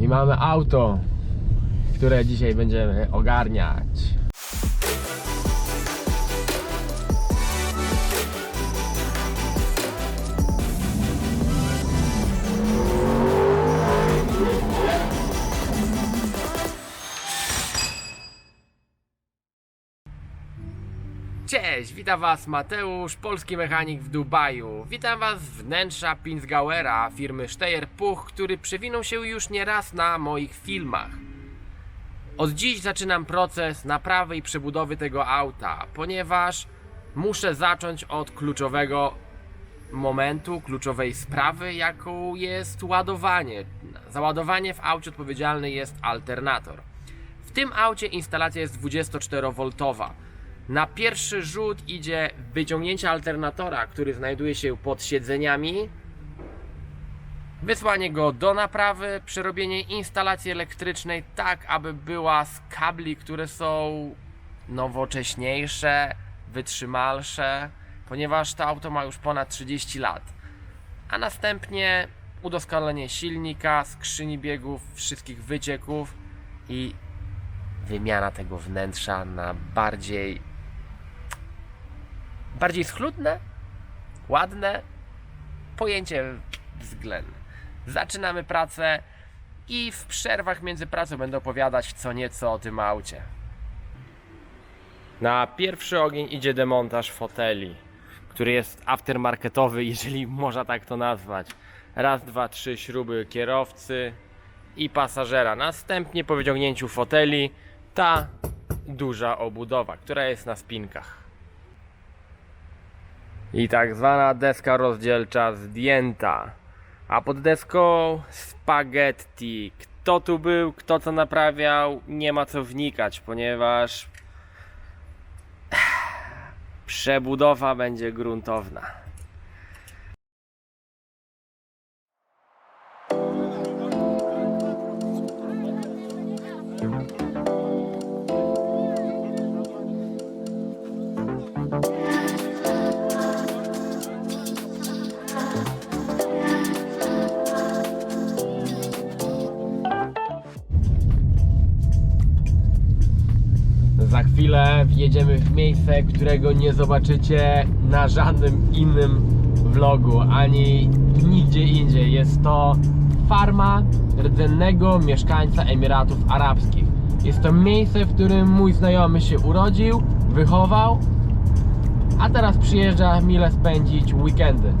I mamy auto, które dzisiaj będziemy ogarniać. Cześć, witam Was Mateusz, polski mechanik w Dubaju. Witam Was z wnętrza Pinsgauera firmy Steyr Puch, który przewinął się już nieraz na moich filmach. Od dziś zaczynam proces naprawy i przebudowy tego auta, ponieważ muszę zacząć od kluczowego momentu, kluczowej sprawy, jaką jest ładowanie. Za ładowanie w aucie odpowiedzialny jest alternator. W tym aucie instalacja jest 24V. Na pierwszy rzut idzie wyciągnięcie alternatora, który znajduje się pod siedzeniami, wysłanie go do naprawy, przerobienie instalacji elektrycznej tak, aby była z kabli, które są nowocześniejsze, wytrzymalsze, ponieważ to auto ma już ponad 30 lat. A następnie udoskonalenie silnika, skrzyni biegów, wszystkich wycieków i wymiana tego wnętrza na bardziej bardziej schludne, ładne, pojęcie względne. Zaczynamy pracę i w przerwach między pracą będę opowiadać co nieco o tym aucie. Na pierwszy ogień idzie demontaż foteli, który jest aftermarketowy, jeżeli można tak to nazwać. Raz, dwa, trzy śruby kierowcy i pasażera. Następnie po wyciągnięciu foteli ta duża obudowa, która jest na spinkach. I tak zwana deska rozdzielcza zdjęta. A pod deską spaghetti. Kto tu był, kto co naprawiał, nie ma co wnikać, ponieważ przebudowa będzie gruntowna. Chwilę wjedziemy w miejsce, którego nie zobaczycie na żadnym innym vlogu, ani nigdzie indziej. Jest to farma rdzennego mieszkańca Emiratów Arabskich. Jest to miejsce, w którym mój znajomy się urodził, wychował, a teraz przyjeżdża mile spędzić weekendy.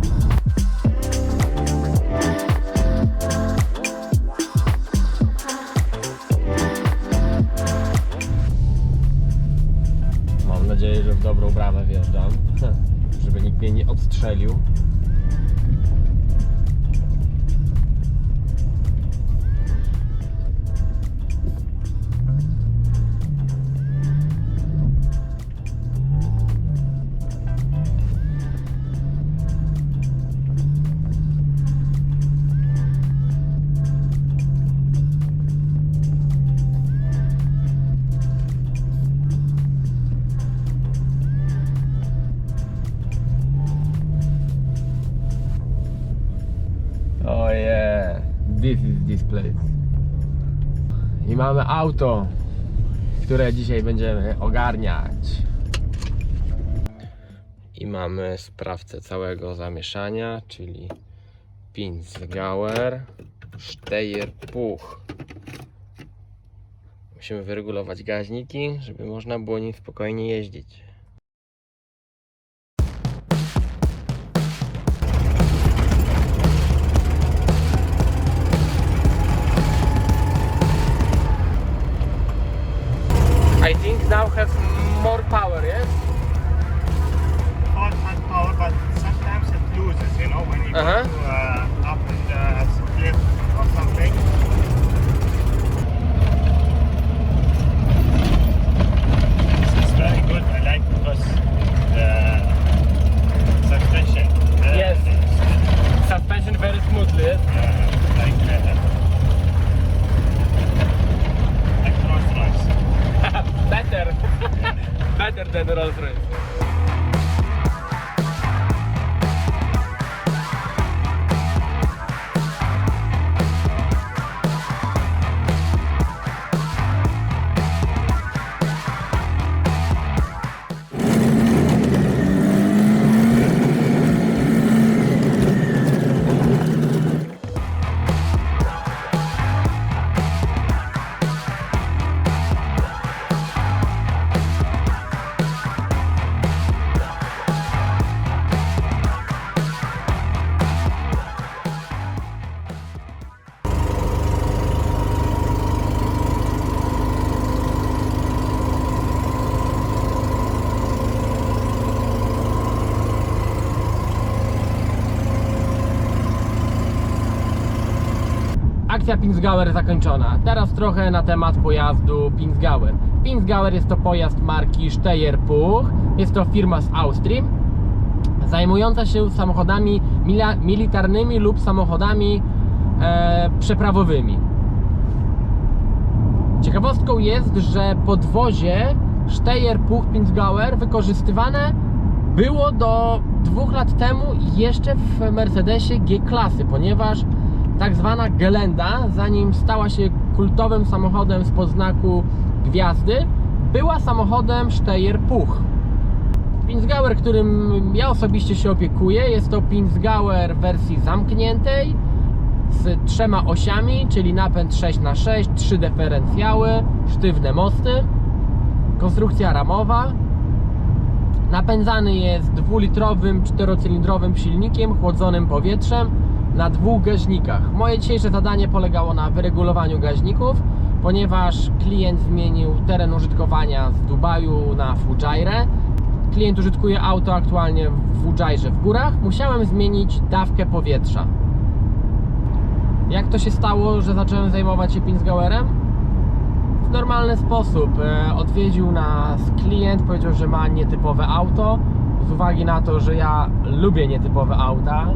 Bramę wjeżdżam, żeby nikt mnie nie odstrzelił. This is this place. I mamy auto, które dzisiaj będziemy ogarniać. I mamy sprawcę całego zamieszania, czyli Pinsgauer, Steyr Puch. Musimy wyregulować gaźniki, żeby można było nim spokojnie jeździć. Sekcja Pinsgauer zakończona. Teraz trochę na temat pojazdu Pinsgauer. Pinsgauer jest to pojazd marki Steyr Puch. Jest to firma z Austrii zajmująca się samochodami militarnymi lub samochodami e, przeprawowymi. Ciekawostką jest, że podwozie Steyr Puch Pinsgauer wykorzystywane było do dwóch lat temu jeszcze w Mercedesie G-klasy, ponieważ tak zwana Gelenda, zanim stała się kultowym samochodem z podznaku gwiazdy, była samochodem Steyr Puch. Pinsgauer, którym ja osobiście się opiekuję, jest to Pinsgauer w wersji zamkniętej z trzema osiami, czyli napęd 6x6, trzy dyferencjały, sztywne mosty, konstrukcja ramowa. Napędzany jest dwulitrowym, czterocylindrowym silnikiem chłodzonym powietrzem na dwóch gaźnikach. Moje dzisiejsze zadanie polegało na wyregulowaniu gaźników, ponieważ klient zmienił teren użytkowania z Dubaju na Fujairę. Klient użytkuje auto aktualnie w Fujairze w górach. Musiałem zmienić dawkę powietrza. Jak to się stało, że zacząłem zajmować się Pinsgauerem? w normalny sposób. E, Odwiedził nas klient, powiedział, że ma nietypowe auto. Z uwagi na to, że ja lubię nietypowe auta,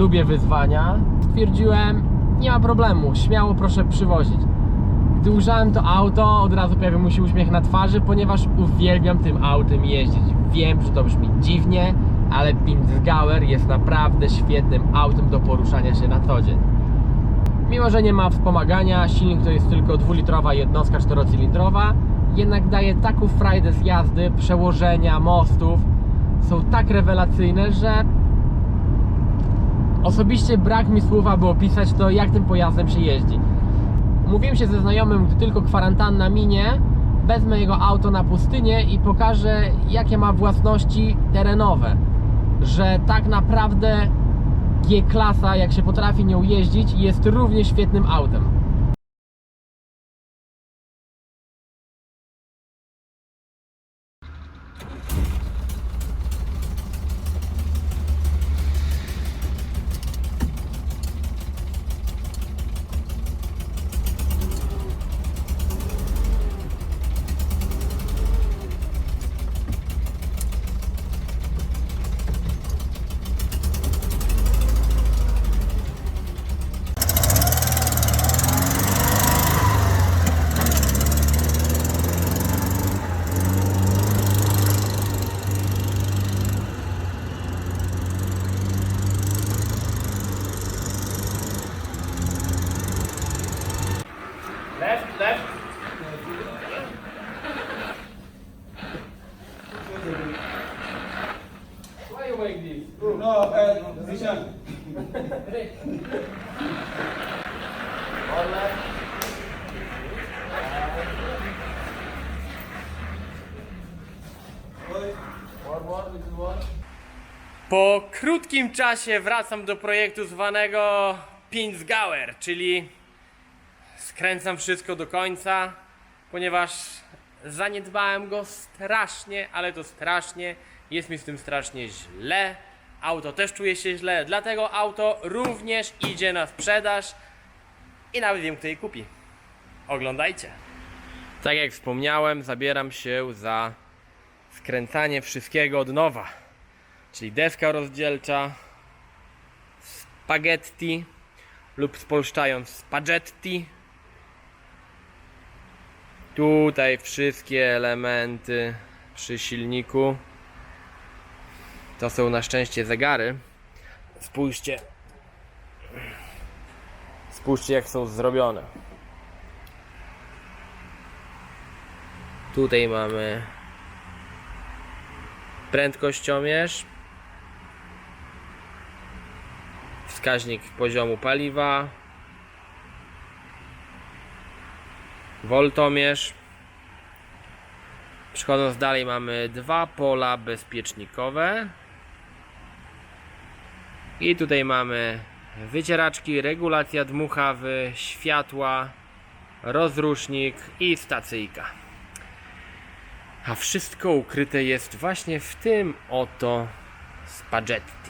lubię wyzwania, stwierdziłem, nie ma problemu, śmiało proszę przywozić. Gdy ujrzałem to auto, od razu pojawił mu się uśmiech na twarzy, ponieważ uwielbiam tym autem jeździć. Wiem, że to brzmi dziwnie, ale Pinzgauer jest naprawdę świetnym autem do poruszania się na co dzień. Mimo, że nie ma wspomagania, silnik to jest tylko dwulitrowa jednostka czterocylindrowa, jednak daje taką frajdę z jazdy, przełożenia, mostów. Są tak rewelacyjne, że osobiście brak mi słów, aby opisać to, jak tym pojazdem się jeździ. Mówiłem się ze znajomym, gdy tylko kwarantanna minie, wezmę jego auto na pustynię i pokażę, jakie ma własności terenowe. Że tak naprawdę G-klasa, jak się potrafi nią jeździć, jest równie świetnym autem. Left. Why you this? No, uh, Zishan. All. Po krótkim czasie wracam do projektu zwanego Pinsgauer, czyli skręcam wszystko do końca, ponieważ zaniedbałem go strasznie, ale to strasznie. Jest mi z tym strasznie źle. Auto też czuje się źle, dlatego auto również idzie na sprzedaż i nawet wiem, kto je kupi. Oglądajcie. Tak jak wspomniałem, zabieram się za skręcanie wszystkiego od nowa. Czyli deska rozdzielcza, spaghetti lub spolszczając spaghetti. Tutaj wszystkie elementy przy silniku. To są na szczęście zegary. Spójrzcie. Spójrzcie jak są zrobione. Tutaj mamy prędkościomierz, wskaźnik poziomu paliwa, woltomierz. Przechodząc dalej mamy dwa pola bezpiecznikowe. I tutaj mamy wycieraczki, regulacja dmuchawy, światła, rozrusznik i stacyjka. A wszystko ukryte jest właśnie w tym oto spaghetti.